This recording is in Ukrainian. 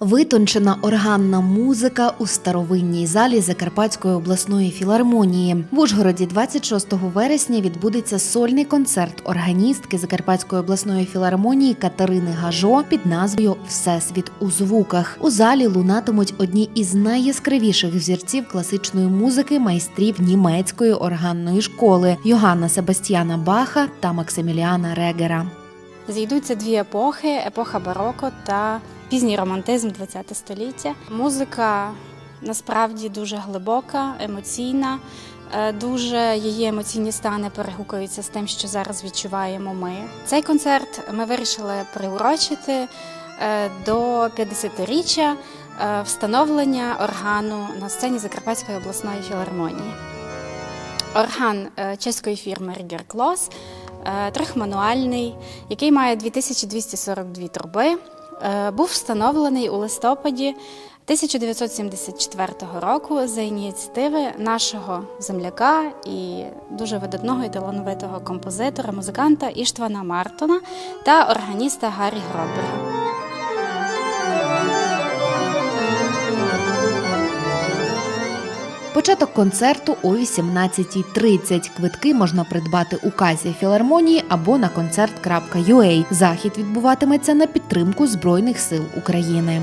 Витончена органна музика у старовинній залі Закарпатської обласної філармонії. В Ужгороді 26 вересня відбудеться сольний концерт органістки Закарпатської обласної філармонії Катерини Гажо під назвою Всесвіт у звуках. У залі лунатимуть одні із найяскравіших взірців класичної музики майстрів німецької органної школи Йоганна Себастьяна Баха та Максиміліана Регера. Зійдуться дві епохи: епоха бароко та пізній романтизм ХХ століття. Музика насправді дуже глибока, емоційна. е, Дуже її емоційні стани перегукуються з тим, що зараз відчуваємо ми. Цей концерт ми вирішили приурочити е, до 50-річчя е, встановлення органу на сцені Закарпатської обласної філармонії. Орган чеської фірми Рігер Клос, трьохмануальний, який має 2242 труби, був встановлений у листопаді 1974 року за ініціативи нашого земляка і дуже видатного і талановитого композитора, музиканта Іштвана Мартона та органіста Гаррі Гробера. Початок концерту о 18.30. Квитки можна придбати у казі філармонії або на концерт.ua. Захід відбуватиметься на підтримку Збройних сил України.